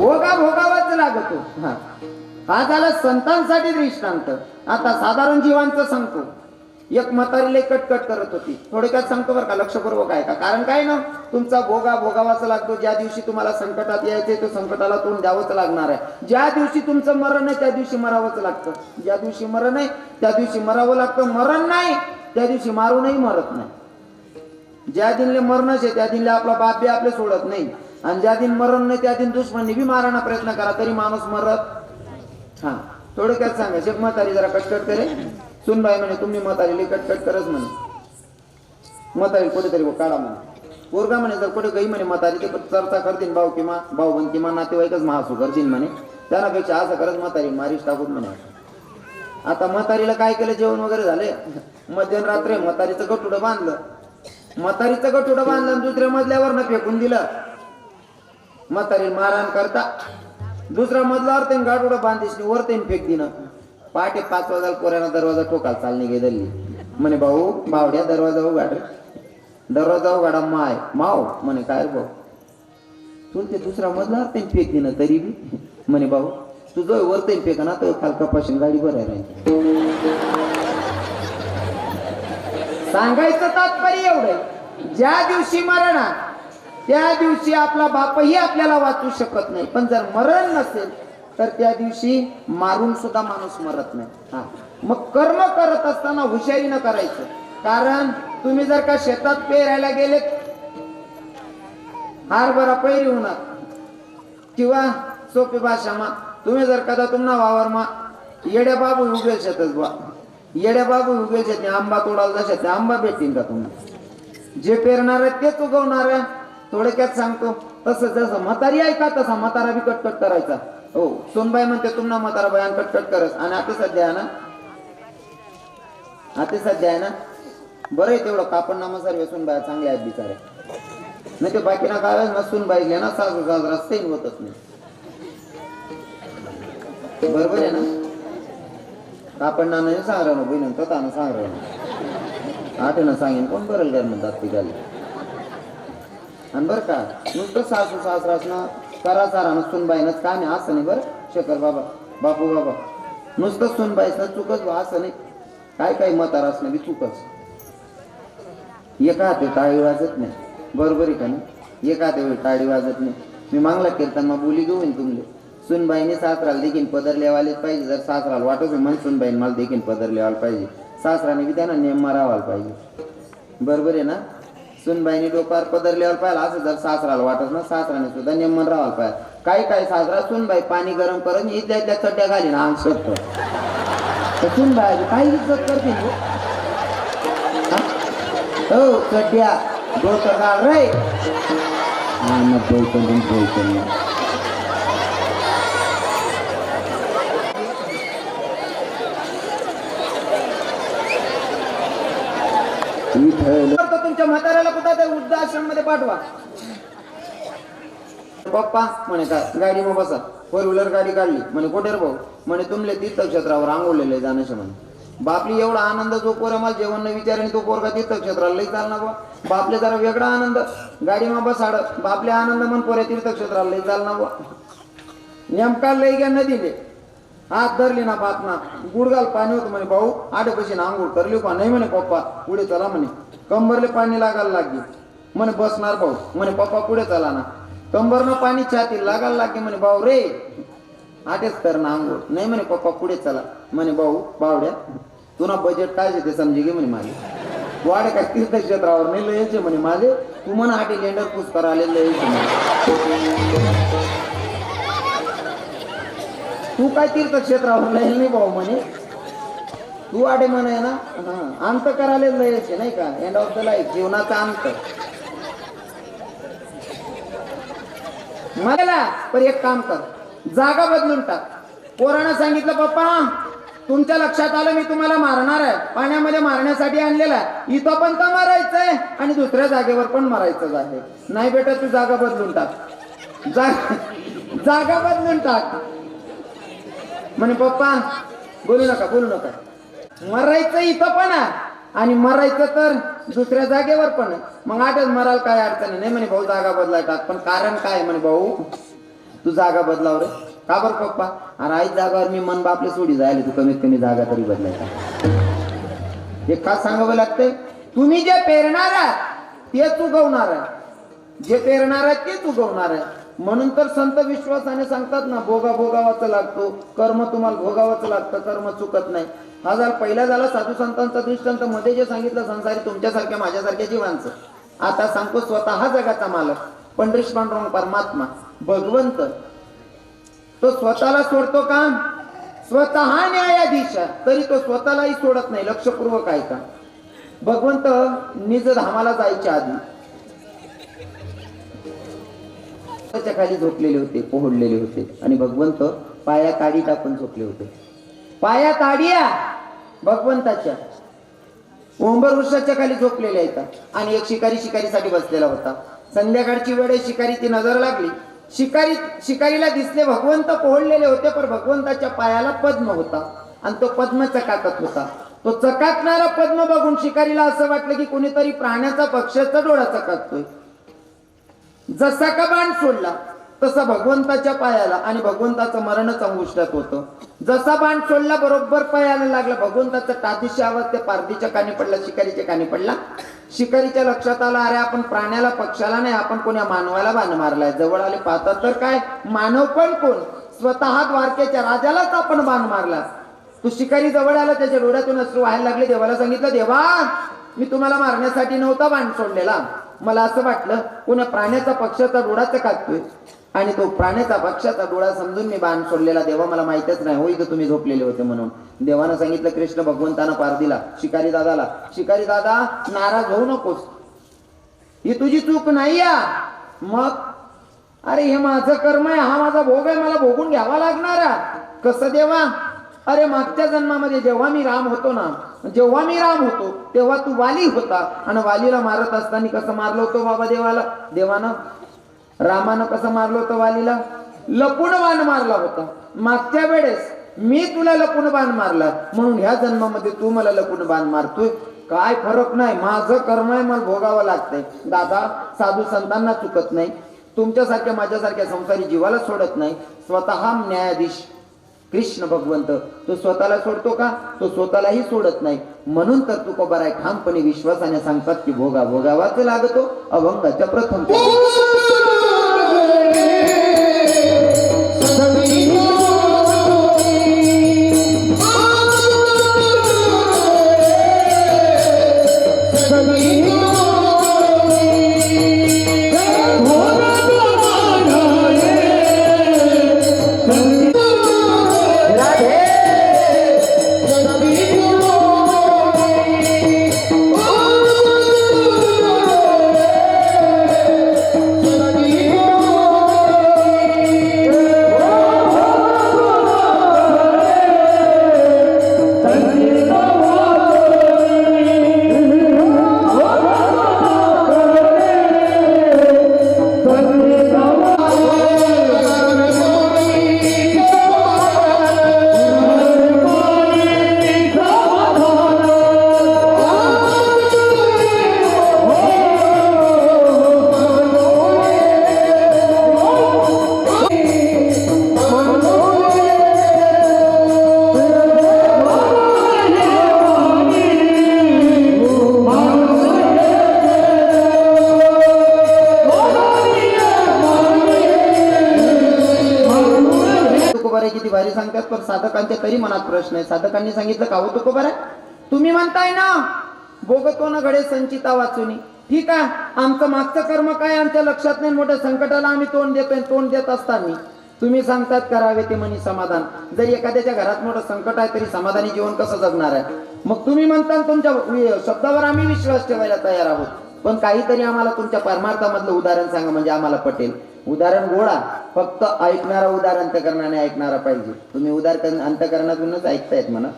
भोगा भोगावाच लागतो. हा. हा झाला? संतांसाठी दृष्टांत. आता साधारण जीवांचं सांगतो एक म्हातारीले कटकट करत होती. थोडक्यात सांगतो बरं का? लक्षपूर्वक आहे का कारण काय ना? तुमचा भोगा भोगावाच लागतो. ज्या दिवशी तुम्हाला संकटात यायचे तो संकटाला तोंड द्यावंच लागणार आहे. ज्या दिवशी तुमचं मरण आहे त्या दिवशी मरावंच लागतं. ज्या दिवशी मरण आहे त्या दिवशी मरावं लागतं. मरण नाही त्या दिवशी मारूनही मरत नाही. ज्या दिनले मरणच आहे त्या दिनले आपला बाप बी आपले सोडत नाही. आणि ज्या दिन मरण नाही त्या दिन दुश्मनी बी मारायला प्रयत्न करा तरी माणूस मरत. हा थोडक्यात सांगा शेख म्हातारी जरा कटकट करे. सुनबाई म्हणे तुम्ही म्हातारीले कटकट करच म्हणे. म्हातारी कुठेतरी काढा म्हणे. पोरगा म्हणे जर कुठे गई म्हणे म्हातारी ते चर्चा करतील भाऊ किंवा भाऊ बन किंवा नातेवाईकच महासू करतील म्हणे. त्यापेक्षा असं करत म्हातारी मारीच टाकून म्हणे. आता म्हातारीला काय केलं जेवण वगैरे झाले? मध्यरात्री म्हातारीचं गटुडं बांधलं. म्हातारीचं गटुडं बांधलं आणि दुसऱ्या मजल्यावर फेकून दिलं. म्हातारी मारहाण करता. दुसरा मजल्यावर त्यांनी गाठोडं बांधिसनी वर त्यांनी फेक दिनं पहाटे पाच वाजाला पोऱ्यानं दरवाजा ठोकाल चालणी गेलेली. म्हणे भाऊ बावड्या दरवाजा उघाड. दरवाजा उघाडा माय. माव. म्हणे काय भाऊ? तुला ते दुसरा मजल्यावर त्यांनी फेक दिनं तरी बी. म्हणे भाऊ तुझं वर त्यांनी फेक ना तर खाल कपाशीन गाडी बरं सांगायचं तात्पर्य एवढं ज्या दिवशी मरण त्या दिवशी आपला बापही आपल्याला वाचू शकत नाही. पण जर मरण नसेल तर त्या दिवशी मारून सुद्धा माणूस मरत नाही. हा. मग कर्म करत असताना हुशारीनं करायचं. कारण तुम्ही जर का शेतात पेरायला गेलेत हारभरा पैरी होणार किंवा सोपी भाषा मा तुम्ही जर कदा तुम्हाला वावर मा येड्या बाबू उगेल शेतच बा येड्या बाबू उगेल शेत आंबा तोडाल जशा आंबा भेटतील का तुम्हाला जे पेरणार आहे तेच उगवणार आहे. थोडक्यात सांगतो. तसं जसं म्हातारी ऐका तसा म्हातारा बी कटकट करायचा. हो सोनबाई म्हणते तुम्हाला म्हातारा बयान कटकट करत. आणि आता सध्या आहे ना? आता सध्या आहे ना? बरं आहे तेवढं कापड नामा सर्व सोनबाया चांगल्या आहेत बिचारे. नाही ते बाकीना काय ना बाई घ्या ना सासू सासरा सैन होतच नाही. बरोबर आहे ना? कापड नाना सांगरा ना बहिण ततानं सांगरा ना. सांगेन कोण बरं घर म्हणतात ती आणि बरं का? नुसतं सासू सासरा असणं करा सारा सुनबाईनच का नाही असं नाही बरं? शेखर बाबा बापू बाबा. नुसतं सुनबाईसनं चुकच बा असं नाही. काय काय मतार असणं बी चुकच. एका हाते टाळी वाजत नाही. बरोबर आहे का नाही? एका हाते टाळी वाजत नाही. मी मागला मग बोली घेऊन तुमले. सुनबाईने सासराला देखील पदर लेवायलाच पाहिजे. जर सासराला वाटत मन सुनबाईने मला देखील पदर लिहायला पाहिजे. सासराने बी त्यांना नेम मारावायला पाहिजे. बरोबर आहे ना? सुनबाईने डोक्यावर पदर लेवायला पाहिजे असं जर सासराला वाटत ना सासराने सुद्धा नेमन राहायला पाहिजे. काही काही सासरा सुनबाई पाणी गरम करून इथल्या इथल्या चट्ट्या घालीन अंग सोडतो. तर सुनबाई काही इज्जत करते हो? चड्ड्या डोकं काढ रे हा मग बोलतो बोलतो तुमच्या म्हाताऱ्याला कुठं त्या वृद्धाश्रममध्ये पाठवा. पप्पा म्हणे का गाडी मग बसा. फोर व्हीलर गाडी काढली. म्हणे कुठे भाऊ? म्हणे तुमले तीर्थक्षेत्रावर आंघोळलेले जाण्याचे म्हणे. बापली एवढा आनंद जो पोर मला जेवण न विचारेन तो पोरगा तीर्थक्षेत्राला लई चालना बा बापले जरा वेगळा आनंद. गाडी मग बसाड. बापले आनंद मन पोऱ्या तीर्थक्षेत्राला लई चालना बा नेमका लई घ्या नदीले. हात धरली ना बाप ना गुडगाल पाणी होत म्हणे भाऊ आठे पैसे ना आंघोळ करली पा नाही म्हणे पप्पा पुढे चला म्हणे. कंबरले पाणी लागायला लागली. म्हणे बसणार भाऊ. म्हणे पप्पा पुढे चला ना. कंबरनं पाणी छाती लागायला लागली म्हणे भाऊ रे. आठेच कर ना आंघोळ. नाही म्हणे पप्पा पुढे चला. म्हणे भाऊ बावड्या तुला बजेट काय ते समजी घे म्हणे माझे वाडे काय तीर्थक्षेत्रावर नाही लयचे म्हणे माझे तू म्हणा आटे लेंडर पूस करायला लयचे म्हणे. तू काय तीर्थक्षेत्रावर लय नाही भाऊ म्हणे? तू आडे म्हणे ना? हा. अंत करायला लयचे नाही का? एंड ऑफ द लाईफ जीवनाचा अंत. मला पण एक काम कर. जागा बदलून टाक. पोरानं सांगितलं पप्पा तुमच्या लक्षात आलं मी तुम्हाला मारणार आहे. पाण्यामध्ये मारण्यासाठी आणलेला आहे. इथं पण तर मारायचंय आणि दुसऱ्या जागेवर पण मारायचं आहे. नाही बेटा तू जागा बदलून टाक. जागा बदलून टाक. म्हणे पप्पा बोलू नका बोलू नका. मरायचं इथं पण आहे. आणि मरायचं तर दुसऱ्या जागेवर पण मग आठच मराल काय अडचण नाही म्हणे भाऊ जागा बदलायतात पण कारण काय म्हणे भाऊ तू जागा बदलाव रे. का बरं पप्पा? अरे आई जागावर मी मन बापले सोडी जायला. तू कमीत कमी जागा तरी बदलायचा हे का सांगावं लागतंय? तुम्ही जे पेरणार आहात तेच उगवणार आहे. जे पेरणार आहे तेच उगवणार आहे. म्हणून तर संत विश्वासाने सांगतात ना भोगा भोगावाचा लागतो कर्म तुम्हाला भोगावाचं लागतं कर्म चुकत नाही. हा झाला पहिला झाला साधू संतांचा दृष्टांत मध्ये जे सांगितलं संसारी तुमच्यासारख्या माझ्यासारख्या जीवांचं. आता सांगतो स्वतः जगाचा मालक पंढरीश पांडुरंग परमात्मा भगवंत. तो स्वतःला सोडतो का? स्वतः न्यायाधीश तरी तो स्वतःलाही सोडत नाही लक्षपूर्वक आहे का भगवंत निज धामाला जायच्या आधी त्याच्याखाली झोपलेले होते पोहडलेले होते. आणि भगवंत पाया काडी टाकून झोपले होते. पाया काडिया भगवंताच्या. ओंबर वृक्षाच्या खाली झोपलेल्या आहेत आणि एक शिकारी शिकारीसाठी बसलेला होता. संध्याकाळची वेळ शिकारी ती नजर लागली. शिकारी शिकारीला दिसले भगवंत पोहडलेले होते पण भगवंताच्या पायाला पद्म होता. आणि तो पद्म चकाकत होता. तो चकाकणारा पद्म बघून शिकारीला असं वाटलं की कोणीतरी प्राण्याचा पक्षाचा डोळा चकाकतोय. जसा का बाण सोडला तसा भगवंताच्या पायाला आणि भगवंताचं मरणच अंगुष्टात होतं. जसा बाण सोडला बरोबर पायाला लागला भगवंताचा टादीशी आवाज त्या पारदीच्या कानी पडला शिकारीच्या कानी पडला. शिकारीच्या लक्षात आला अरे आपण प्राण्याला पक्षाला नाही आपण कोण्या मानवाला बाण मारलाय. जवळ आले पाहतात तर काय? मानव पण कोण? स्वतः द्वारकेच्या राजालाच आपण बाण मारला. तो शिकारी जवळ आला त्याच्या डोळ्यातून अश्रू व्हायला लागले. देवाला सांगितलं देवा मी तुम्हाला मारण्यासाठी नव्हता बाण सोडलेला. मला असं वाटलं पुन्हा प्राण्याचा पक्षाचा डोळाच कापतोय आणि तो प्राण्याचा पक्षाचा डोळा समजून मी बाण सोडलेला. देवा मला माहितच नाही. होई तर तुम्ही झोपलेले होते म्हणून. देवानं सांगितलं कृष्ण भगवंतानं पार दिला. शिकारी दादाला शिकारी दादा नाराज होऊ नकोस. ही तुझी चूक नाही या मग अरे हे माझं कर्म आहे. हा माझा भोग आहे. मला भोगून घ्यावा लागणार कसं देवा? अरे मागच्या जन्मामध्ये जेव्हा मी राम होतो ना जेव्हा मी राम होतो तेव्हा तू वाली होता. आणि वालीला मारत असताना कसं मारलं होतं बाबा देवाला? देवानं रामानं कसं मारलं होतं वालीला? लपून बाण मारला होता. मागच्या वेळेस मी तुला लपून बाण मारला. म्हणून ह्या जन्मामध्ये तू मला लपून बाण मारतोय. काय फरक नाही. माझं कर्म आहे मला भोगावं लागतंय. दादा साधू संतांना चुकत नाही. तुमच्यासारख्या माझ्यासारख्या संसारी जीवाला सोडत नाही. स्वतः न्यायाधीश. कृष्ण भगवंत तो स्वतःला सोडतो का? तो स्वतःलाही सोडत नाही. म्हणून तर तू आहे ठामपणे विश्वासाने सांगतात की भोगा भोगावाच लागतो अभंगाच्या प्रथम. किती भारी सांगतात पण साधकांच्या तरी मनात प्रश्न आहे साधकांनी सांगितलं का होतो को बरं? तुम्ही म्हणताय ना बोगतो ना घडे संचिता वाचून. ठीक आहे आमचं मागचं कर्म काय? आमच्या लक्षात नाही. मोठ्या संकटाला आम्ही तोंड देतोय तोंड देत असताना तुम्ही सांगतात करावे ते म्हणी समाधान. जरी एखाद्याच्या घरात मोठं संकट आहे तरी समाधानी जीवन कसं जगणार आहे? मग तुम्ही म्हणता तुमच्या शब्दावर आम्ही विश्वास ठेवायला तयार आहोत. पण काहीतरी आम्हाला तुमच्या परमार्थामधलं उदाहरण सांगा म्हणजे आम्हाला पटेल. उदाहरण गोळा फक्त ऐकणारा उदार अंतकरणाने ऐकणारा पाहिजे. तुम्ही उदार अंतकरणातूनच ऐकतायत म्हणा.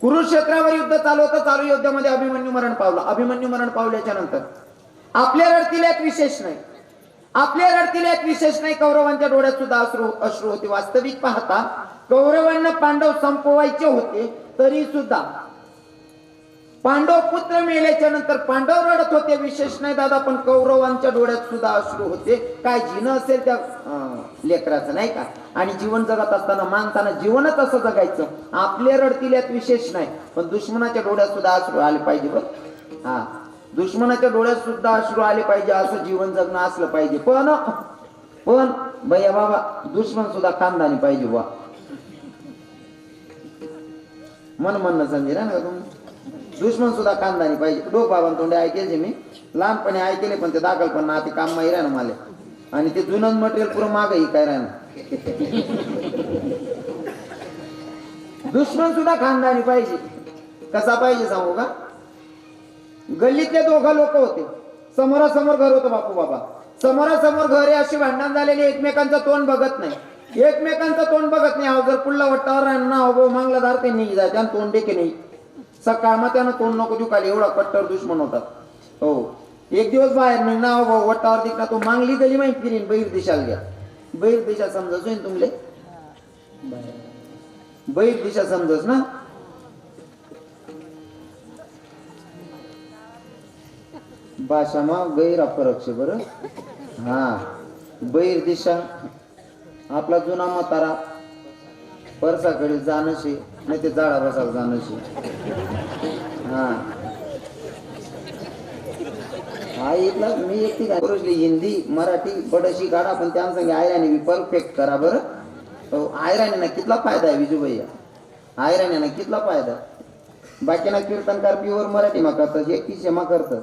कुरुक्षेत्रावर युद्ध चालू होतं चालू युद्धामध्ये अभिमन्यू मरण पावलं. अभिमन्यू मरण पावल्याच्या नंतर. आपल्या रडतील एक विशेष नाही. आपल्या रडतील एक विशेष नाही. कौरवांच्या डोळ्यात सुद्धा अश्रू अश्रू होते. वास्तविक पाहता कौरवांना पांडव संपवायचे होते तरी सुद्धा पांडव पुत्र मेल्याच्या नंतर पांडव रडत होते. विशेष नाही दादा पण कौरवांच्या डोळ्यात सुद्धा अश्रू होते. काय जीवन असेल त्या लेकराचं नाही का? आणि जीवन जगत असताना माणसानं जीवनच असं जगायचं. आपले रडतील यात विशेष नाही पण दुश्मनाच्या डोळ्यात सुद्धा अश्रू आले पाहिजे बघ हा दुश्मनाच्या डोळ्यात सुद्धा अश्रू आले पाहिजे असं जीवन जगणं असलं पाहिजे. पण पण भैया बाबा दुश्मन सुद्धा खानदानी पाहिजे बा मन म्हणणं समजेल ना तुम्ही? दुश्मन सुद्धा खानदानी पाहिजे. डोक बाबा तोंडे ऐकायचे मी. लहानपणी ऐकले पण ते दाखल पण ना ते काम माही ना मला. आणि ते जुनं मटेरियल पुरं मागही काय राहणार दुश्मन सुद्धा खानदानी पाहिजे. कसा पाहिजे सांगू का? गल्लीतले दोघं लोक होते. समोरासमोर घर होतं बापू बाबा. समोरासमोर घरे अशी भांडण झालेली एकमेकांचं तोंड बघत नाही. एकमेकांचं तोंड बघत नाही. अहो जर पुढला वट्टावर राहणार ना अहो मागला दार ते नाही जायचं तोंडे तोंड की नाही. सकाळ मग त्यानं तोंड नको देऊ काल एवढा कट्टर दुश्मन होता हो. एक दिवस बाहेर नाही ना भाऊ वट्टावर दिखना तो मांगली गली माहिती फिरीन बहिर दिशाला घ्या. बहिर दिशा समजस होईन तुमले? बहिर दिशा समजस ना? भाषामा गैर फरक शे बर? हा. बैर दिशा आपला जुना म्हातारा परसाकडे जाणं शे. नाही ते जाडा बसायला जाणं हा. हा इथला मी एकटी काय हिंदी मराठी बडशी काढा पण त्या आयराणी बी परफेक्ट करा बरं. हो आयराणीना कितला फायदा आहे विजू भैया आयराणीना कितला फायदा? बाकीना कीर्तनकार प्युअर मराठी मा करतात एकटीचे मा करतात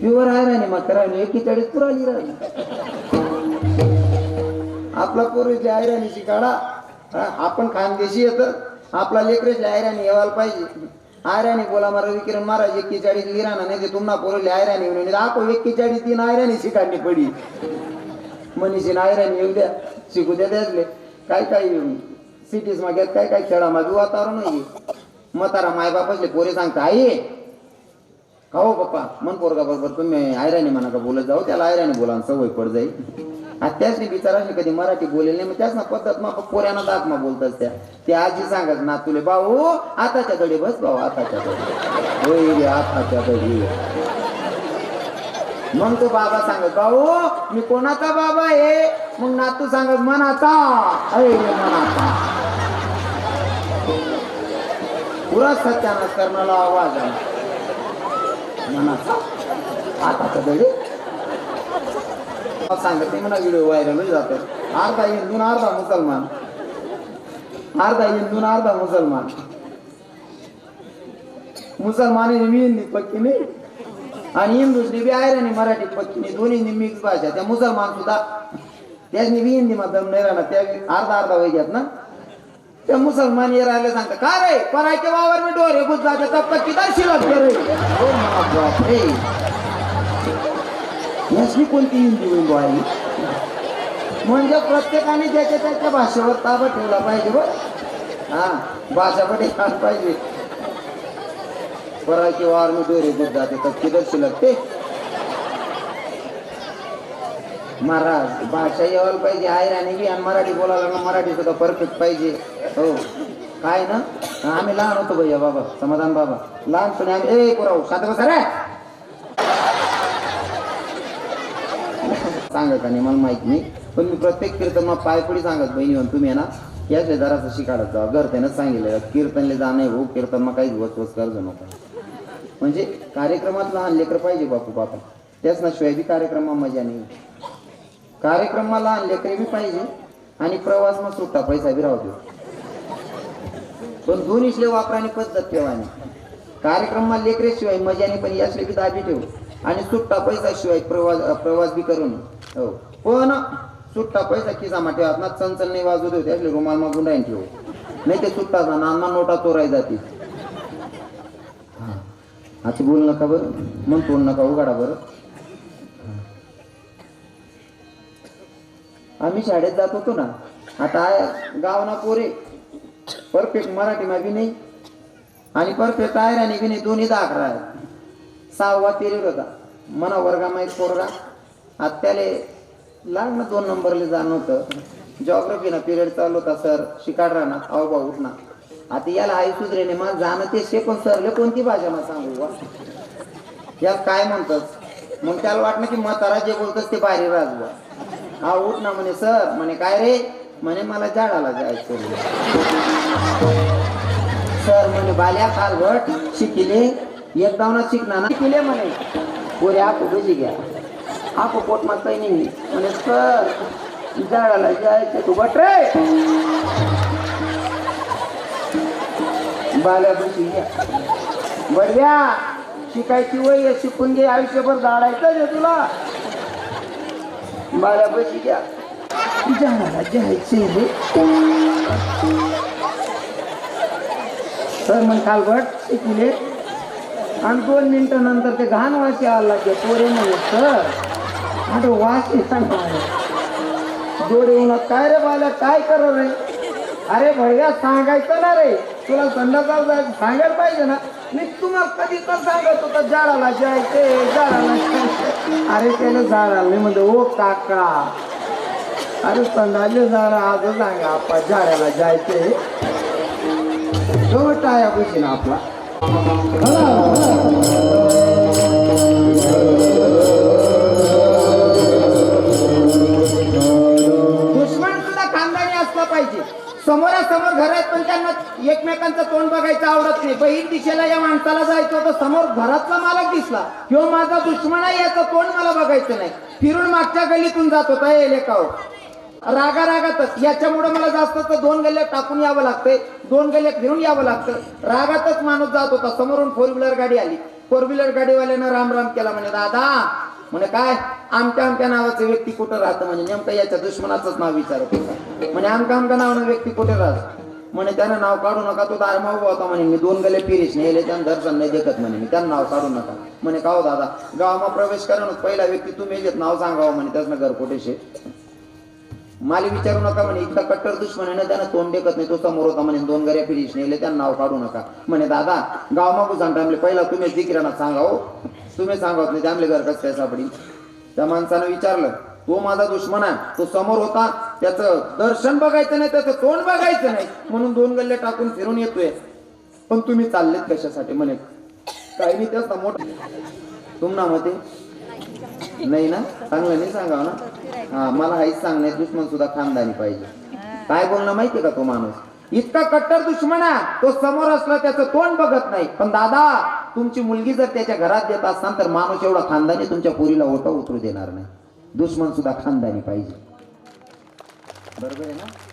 प्युअर आयराणी मा करायला एकेचाळीस पुराली राहिली. आपला पूर्वीची आयराणीची काढा आपण खानदेशी येत. आपला लेकरेची आयराणी येवायला पाहिजे. आयराणी बोला मारा विकिरण महाराज एक्केचाळीस लिराणा नाही ते तुम्हाला पोरले आयराणी म्हणून दाखव एक्केचाळीस तीन आयराणी शिकाडली पडी. मनीषी आयराणी येऊ द्या. शिकू द्या त्यातले. काय काय सिटीज मागे काय काय खेळा मागे वातावरण आहे. मतारा मायबापासले पोरे सांगता आई का हो पप्पा. मन पोरगा बरोबर तुम्ही आयराणी म्हणा का बोलत जाऊ. त्याला आयराणी बोला सवय पड जाईल. आणि विचार बिचाराशी कधी मराठी बोलेल नाही मग त्याच ना पद्धत मग पोऱ्यानं दात मग बोलतात त्या. ते आजी सांगत ना तुले भाऊ आताच्या घडी बस भाऊ आताच्या घडी. होय रे आताच्या घडी. मग तो बाबा सांगत भाऊ मी कोणाचा बाबा आहे? मग नातू सांगत मनाचा. अरे रे मनाचा. पुरा सत्यानाश करणारा आवाज आहे. मनाचा. आताच्या घडी. सांगत नाही म्हणा व्हिडिओ व्हायरल अर्धा हिंदून अर्धा मुसलमान. अर्धा हिंदून अर्धा मुसलमान. मुसलमान हिंदी पक्की नाही. आणि हिंदू बी आहे आणि मराठी पक्की दोन्ही मिक्स भाषा. त्या मुसलमान सुद्धा त्यासनी बी हिंदी मध्ये नाही राहणार. त्या अर्धा अर्धा वैग्यात घेत ना. त्या मुसलमान ये राहिले सांगता का रे? परायच्या वावर मी डोरे गुज जाते तब तक रे. याची कोणती हिंदी होईल आली म्हणजे प्रत्येकाने ज्याच्या त्याच्या भाषेवर ताबा ठेवला पाहिजे बघ हा भाषा पण एक पाहिजे. परायची वार मी दोरे दूध जाते तर किधर ते. महाराज भाषा यायला पाहिजे आहे आणि बी आणि मराठी बोलायला ना मराठी सुद्धा परफेक्ट पाहिजे. हो. काय ना? आम्ही लहान होतो भैया बाबा समाधान बाबा. लहानपणी आम्ही ए पुराव शांत बसा रे. सांगत आणि मला माहीत नाही. पण मी प्रत्येक कीर्तन मग सांगत बहिणी म्हणून तुम्ही आहे ना याच जरासं शिकाडत जा घर त्यानं सांगितलं कीर्तनले जाणे हो कीर्तन मग काहीच वसवस वच कर्ज नका म्हणजे कार्यक्रमात लहान लेकर पाहिजे बापू बापा. त्याच ना शिवाय बी कार्यक्रमा मजा नाही. कार्यक्रमाला लहान लेकरे बी पाहिजे आणि प्रवास मग सुट्टा पैसा बी राहतो पण दोन्हीचले वापराने पद्धत ठेवानी कार्यक्रमाला लेकरे शिवाय मजाने पण याशिवाय बी दाबी ठेवू. आणि सुट्टा पैसा शिवाय प्रवास प्रवास बी करून. हो. पण सुट्टा पैसा खिसामा ठेवा ना चंचल नाही वाजू देऊ त्यातले रुमाल मागून राहीन ठेवू. नाही ते सुट्टा जा नाना नोटा चोराय जाती आता बोल नका बरं. मन तोड नका उघडा बरं. आम्ही शाळेत जात होतो ना. आता गावना गाव ना पोरे. परफेक्ट मराठी मा नाही. आणि परफेक्ट आयराणी बी नाही. दोन्ही दाखरा आहे सहावा पिरियड होता मना वर्गामा एक पोरगा. आत्याले त्याले लागणं दोन नंबरले जाणं होतं. जॉग्रफीना पिरियड चालू होता सर शिकाड राहणार अहो बा उठणार आता याला आई सुधरे नाही मग जाणं ते शेकून सरले कोणती भाषा मला सांगू बा यात काय म्हणतात? मग त्याला वाटलं की म्हातारा जे बोलतस ते बाहेर राजवा हा उठ ना म्हणे सर म्हणे काय रे? म्हणे मला जाडाला जायचं सर म्हणे बाल्या कालवट शिकिले. एक दावना शिकना ना शिकिले म्हणे. पोरे आपू कशी घ्या. आपू पोट मग काही नाही म्हणे सर झाडाला जायचं तू बट रे बाल्या बशी घ्या. बडव्या शिकायची वय शिकून घे. आयुष्यभर झाडायचं रे तुला. बाल्या बशी घ्या. झाडाला जायचे रे. तर मग कालभट शिकले आणि दोन मिनिटं नंतर ते घाण वाशी आला ते पोरे म्हणे सर अरे वाशी डोळे येऊन काय रे बाला काय कर रे अरे भैया सांगायचं ना रे. तुला संध्याकाळ सांगायला पाहिजे ना. मी तुम्हाला कधी पण सांगत होता झाडाला जायचे झाडाला अरे त्याला झाडाला मी म्हणतो ओ काका. अरे संध्याचे झाड आज सांगा आपा झाडाला जायचे. तो टाया ना आपला. समोर घर आहेत पण त्यांना एकमेकांचं तोंड बघायचं आवडत नाही. बहीण दिशेला या माणसाला जायचं होतं समोर घरातला मालक दिसला. किंवा माझा दुश्मन आहे याचं तोंड मला बघायचं नाही. फिरून मागच्या गल्लीतून जात होता हे लेखाव रागा रागातच याच्यामुळे मला जास्त तर दोन गल्ल्या टाकून यावं लागतंय. दोन गल्ल्या फिरून यावं लागतं. रागातच माणूस जात होता समोरून फोर व्हीलर गाडी आली. फोर व्हीलर गाडीवाल्यानं राम राम केला म्हणे दादा म्हणे काय? आमच्या आमच्या नावाचं व्यक्ती कुठं राहतं? म्हणजे नेमकं याच्या दुश्मनाचंच नाव विचारत होता. म्हणे आमच्या आमच्या नावानं व्यक्ती कुठे राहतं? म्हणे त्यानं नाव काढू नका तो दारमा उभा होता म्हणे. मी दोन गले पिरीस नेले त्यानं दर्शन नाही देखत म्हणे. मी त्यानं नाव काढू नका. म्हणे का हो दादा? गावाમાં प्रवेश करा पहिला व्यक्ती तुम्ही येत नाव सांगावं म्हणे त्याचं घर कुठे शे माली विचारू नका म्हणे इतका कट्टर दुश्मन आहे ना त्यानं तोंड देखत नाही तो समोर होता म्हणे दोन गऱ्या फिरीश नेले त्यांना नाव काढू नका. म्हणे दादा गाव मागू सांगता आमले पहिला तुम्ही दिकिरांना सांगा हो. तुम्ही सांगावत नाही त्यामले घर कसं काय सापडी त्या माणसानं विचारलं तो माझा दुश्मन आहे. तो समोर होता. त्याचं दर्शन बघायचं नाही त्याचं तोंड बघायचं नाही. म्हणून दोन गल्ले टाकून फिरून येतोय. पण तुम्ही चाललेत कशासाठी म्हणे? काही नाही त्या समोर तुम्हाला मते नाही ना? चांगलं नाही सांगाव ना? हा मला हाईच सांगणे दुश्मन सुद्धा खानदानी पाहिजे. काय बोलणं माहितीये का तो माणूस? इतका कट्टर दुश्मन आहे. तो समोर असला त्याचं तोंड बघत नाही. पण दादा तुमची मुलगी जर त्याच्या घरात देत असाल तर माणूस एवढा खानदानी तुमच्या पोरीला ओटा उतरू देणार नाही. दुश्मन सुद्धा खानदानी पाहिजे. बरोबर आहे ना?